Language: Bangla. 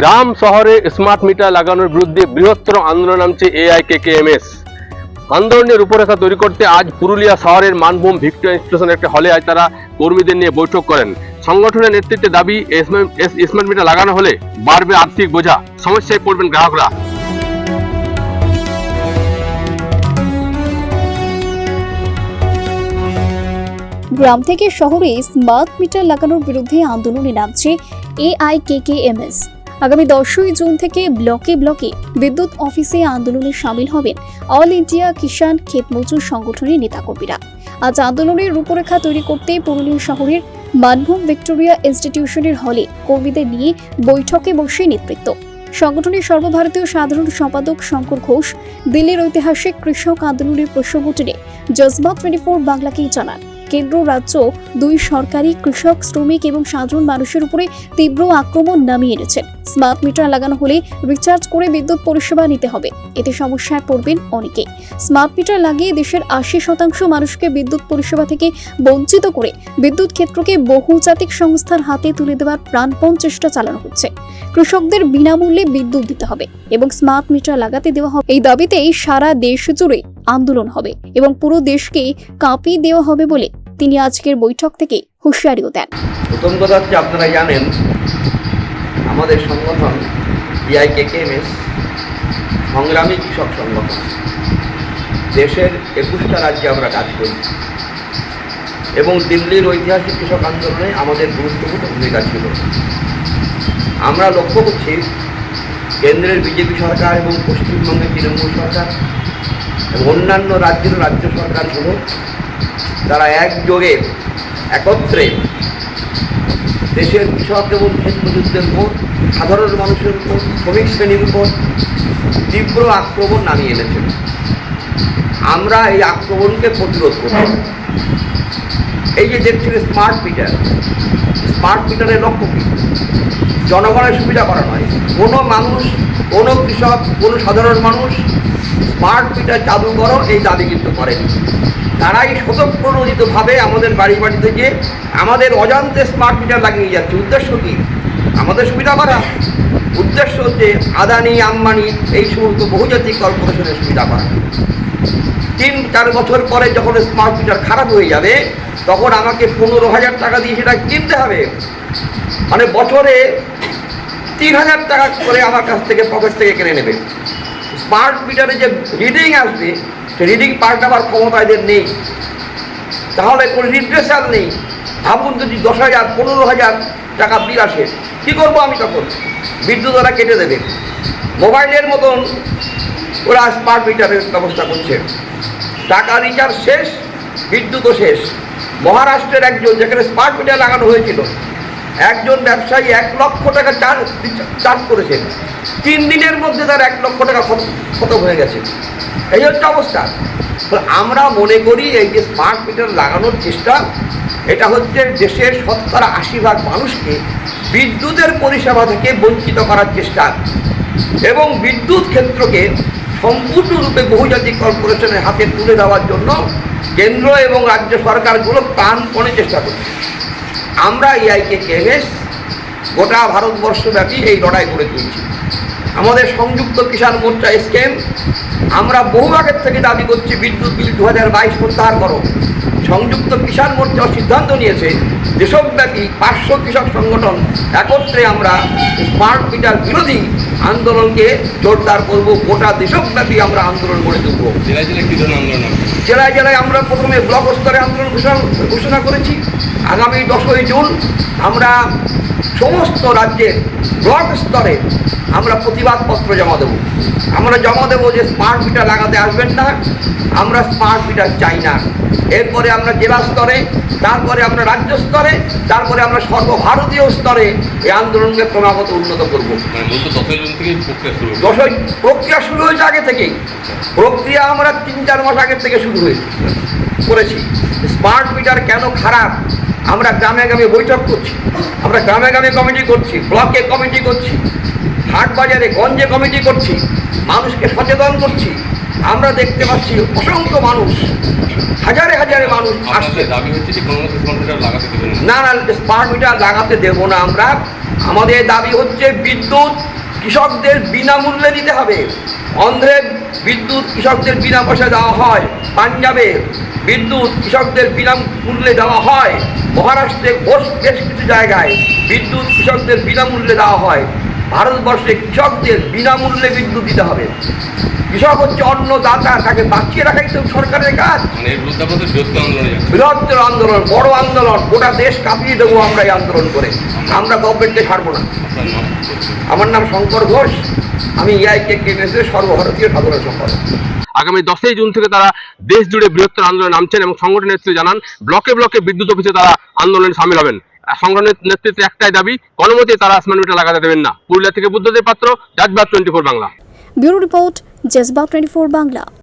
গ্রাম শহরে স্মার্ট মিটার লাগানোর বিরুদ্ধে বৃহত্তর আন্দোলন নামছে এআইকেকেএমএস আন্দোলনের রূপরেখা তৈরি করতে আজ পুরুলিয়া শহরের মানভূম ভিক্টোরিয়া স্টেশনের একটি হলে আজ তারা কর্মীদের নিয়ে বৈঠক করেন। সংগঠনের নেতৃত্বে দাবি স্মার্ট মিটার লাগানো হলে বাড়বে আর্থিক বোঝা। সমস্যায় পড়বেন গ্রাহকরা। গ্রাম থেকে শহরে স্মার্ট মিটার লাগানোর বিরুদ্ধে আন্দোলনে নামছে এআইকেকেএমএস আগামী দশই জুন থেকে ব্লকে ব্লকে বিদ্যুৎ অফিসে আন্দোলনে সামিল হবেন অল ইন্ডিয়া কিষাণ ক্ষেত মজুর সংগঠনের নেতাকর্মীরা। আজ আন্দোলনের রূপরেখা তৈরি করতে পুরুলিয়া শহরের মানভূম ভিক্টোরিয়া ইনস্টিটিউশনের হলে কর্মীদের নিয়ে বৈঠকে বসে নেতৃত্ব। সংগঠনের সর্বভারতীয় সাধারণ সম্পাদক শঙ্কর ঘোষ দিল্লির ঐতিহাসিক কৃষক আন্দোলনের প্রসঙ্গ টেনে জজবা টোয়েন্টি ফোর বাংলাকেই জানান। কেন্দ্র রাজ্য দুই সরকারি কৃষক, শ্রমিক এবং সাধারণ মানুষের উপরে তীব্র আক্রমণ নামিয়ে এনেছেন। স্মার্ট মিটার লাগানো হলে রিচার্জ করে বিদ্যুৎ পরিষেবা নিতে হবে। এতে সমস্যায় পড়বেন অনেকে। স্মার্ট মিটার লাগিয়ে দেশের আশি শতাংশ মানুষকে বিদ্যুৎ পরিষেবা থেকে বঞ্চিত করে বিদ্যুৎ ক্ষেত্রকে বহুজাতিক সংস্থার হাতে তুলে দেওয়ার প্রাণপণ চেষ্টা চালানো হচ্ছে। কৃষকদের বিনামূল্যে বিদ্যুৎ দিতে হবে এবং স্মার্ট মিটার লাগাতে দেওয়া হবে। এই দাবিতেই সারা দেশ জুড়ে আন্দোলন হবে এবং পুরো দেশকে কাঁপিয়ে দেওয়া হবে বলে তিনি আজকের বৈঠক থেকে হুঁশিয়ারিও দেন। প্রথম কথা হচ্ছে আপনারা জানেন আমাদের সংগঠন ডিআইকেকেএমএস সংগ্রামী কৃষক সংগঠন। দেশের একুশটা রাজ্যে আমরা কাজ করি। এবং দিল্লির ঐতিহাসিক কৃষক আন্দোলনে আমাদের গুরুত্বপূর্ণ ভূমিকা ছিল। আমরা লক্ষ্য করছি কেন্দ্রের বিজেপি সরকার এবং পশ্চিমবঙ্গের তৃণমূল সরকার এবং অন্যান্য রাজ্যের রাজ্য সরকারগুলো, তারা একযোগে, একত্রে দেশের কৃষক এবং ক্ষেত্রযুদ্ধের উপর, সাধারণ মানুষের উপর, শ্রমিক শ্রেণির উপর তীব্র আক্রমণ নামিয়ে এনেছেন আমরা এই আক্রমণকে প্রতিরোধ করব। এই যে দেখছেন স্মার্ট মিটার স্মার্ট মিটারের লক্ষ্য কী? জনগণের সুবিধা করা নয়। কোনো মানুষ, কোনো কৃষক, কোনো সাধারণ মানুষ স্মার্ট মিটার চালু করো এই দাবি কিন্তু করেনি। তারাই স্বতঃপ্রণোদিতভাবে আমাদের বাড়ি বাড়ি থেকে আমাদের অজান্তে স্মার্ট মিটার লাগিয়ে যাচ্ছে। উদ্দেশ্য কী? আমাদের সুবিধা করা। উদ্দেশ্য হচ্ছে আদানি, আম্বানি, এই সমস্ত বহুজাতিক কর্পোরেশনের সুবিধা করা। তিন, চার বছর পরে যখন স্মার্ট মিটার খারাপ হয়ে যাবে, তখন আমাকে পনেরো হাজার টাকা দিয়ে সেটা কিনতে হবে। মানে বছরে তিন হাজার টাকা করে আমার কাছ থেকে পকেট থেকে কিনে নেবে। স্মার্ট মিটারে যে রিডিং আসবে রিডিং পাল্টাবার ক্ষমতা এদের নেই। তাহলে কোনো রিপ্রেশাল নেই। ভাবুন যদি দশ হাজার, পনেরো হাজার টাকা বিল আসে, কী করব আমি তখন? বিদ্যুৎ ওরা কেটে দেবে। মোবাইলের মতন ওরা স্মার্ট মিটারের ব্যবস্থা করছে। টাকা রিচার্জ শেষ, বিদ্যুৎও শেষ। মহারাষ্ট্রের একজন, যেখানে স্মার্ট মিটার লাগানো হয়েছিল, একজন ব্যবসায়ী এক লক্ষ টাকা চার্জ চার্জ করেছেন তিন দিনের মধ্যে তার এক লক্ষ টাকা খত- খতম হয়ে গেছে। এই হচ্ছে অবস্থা। আমরা মনে করি এই যে স্মার্ট মিটার লাগানোর চেষ্টা, এটা হচ্ছে দেশের শতকরা আশি ভাগ মানুষকে বিদ্যুতের পরিষেবা থেকে বঞ্চিত করার চেষ্টা। এবং বিদ্যুৎ ক্ষেত্রকে সম্পূর্ণরূপে বহুজাতিক কর্পোরেশনের হাতে তুলে দেওয়ার জন্য কেন্দ্র এবং রাজ্য সরকারগুলো প্রাণপণে চেষ্টা করছে। আমরা এআইকে কেএমএস গোটা ভারতবর্ষব্যাপী এই লড়াই করে তুলছি। আমাদের সংযুক্ত কিষাণ মোর্চা স্কেম আমরা বহু আগের থেকে দাবি করছি বিদ্যুৎ বিল দু হাজার বাইশ প্রত্যাহার করো। সংযুক্ত কিষাণ মোর্চা সিদ্ধান্ত নিয়েছে দেশব্যাপী পাঁচশো কৃষক সংগঠন একত্রে আমরা স্মার্ট মিটার বিরোধী আন্দোলনকে জোরদার করব গোটা দেশব্যাপী আমরা আন্দোলন গড়ে তুলব? জেলায় জেলায় আমরা প্রথমে ব্লক স্তরে আন্দোলন ঘোষণা ঘোষণা করেছি। আগামী দশই জুন আমরা সমস্ত রাজ্যের ব্লক স্তরে আমরা প্রতিবাদপত্র জমা দেবো। আমরা জমা দেবো যে স্মার্ট মিটার লাগাতে আসবেন না আমরা স্মার্ট মিটার চাই না। এরপরে আমরা জেলা স্তরে তারপরে আমরা রাজ্য স্তরে তারপরে আমরা সর্বভারতীয় স্তরে এই আন্দোলনকে ক্রমাগত উন্নত করব। মানে দশই প্রক্রিয়া শুরু হবে। দশই প্রক্রিয়া শুরু হয়েছে আগে থেকেই। প্রক্রিয়া আমরা তিন চার মাস আগের থেকে শুরু হয়েছে করেছি। স্মার্ট মিটার কেন খারাপ? আমরা গ্রামে গ্রামে বৈঠক করছি। আমরা গ্রামে গ্রামে কমিটি করছি ব্লকে কমিটি করছি। হাট বাজারে গঞ্জে কমিটি করছি মানুষকে সচেতন করছি। আমরা দেখতে পাচ্ছি অসংখ্য মানুষ হাজারে হাজারে মানুষ আসছে। দাবি হচ্ছে যে কোনো মতে স্মার্ট মিটার লাগাতে দেবেন না। না স্মার্ট মিটার লাগাতে দেবো না আমরা। আমাদের দাবি হচ্ছে বিদ্যুৎ কৃষকদের বিনামূল্যে দিতে হবে। অন্ধ্রে বিদ্যুৎ কৃষকদের বিনা পয়সা দেওয়া হয়। পাঞ্জাবে বিদ্যুৎ কৃষকদের বিনামূল্যে দেওয়া হয়। মহারাষ্ট্রে বেশ কিছু জায়গায় বিদ্যুৎ কৃষকদের বিনামূল্যে দেওয়া হয়। ভারতবর্ষে কৃষকদের বিনামূল্যে বিদ্যুৎ দিতে হবে। কৃষক হচ্ছে অন্নদাতা তাকে বাঁচিয়ে রাখাই তো সরকারের কাজ। মানে বৃহত্তর আন্দোলনে বড় আন্দোলন গোটা দেশ কাঁপিয়ে দেবো আমরা এই আন্দোলন করে। আমরা গভর্নমেন্টকে ছাড়বো না। আমার নাম শঙ্কর ঘোষ আমি ইআইকে কেনেসের সর্বভারতীয় সাধারণ সম্পাদক। আগামী দশই জুন থেকে তারা দেশ জুড়ে বৃহত্তর আন্দোলনে নামছেন এবং সংগঠনের নেতৃত্বে জানান ব্লকে ব্লকে বিদ্যুৎ অফিসে তারা আন্দোলনে সামিল হবেন। সংগঠনের নেতৃত্বে একটাই দাবি কোনোমতে তারা আসমান মিটার লাগাতে দেবেন না। পুরুলিয়া থেকে Buddhadeb Patra জাজবাদ twenty four Bangla. Bureau report twenty Bangla.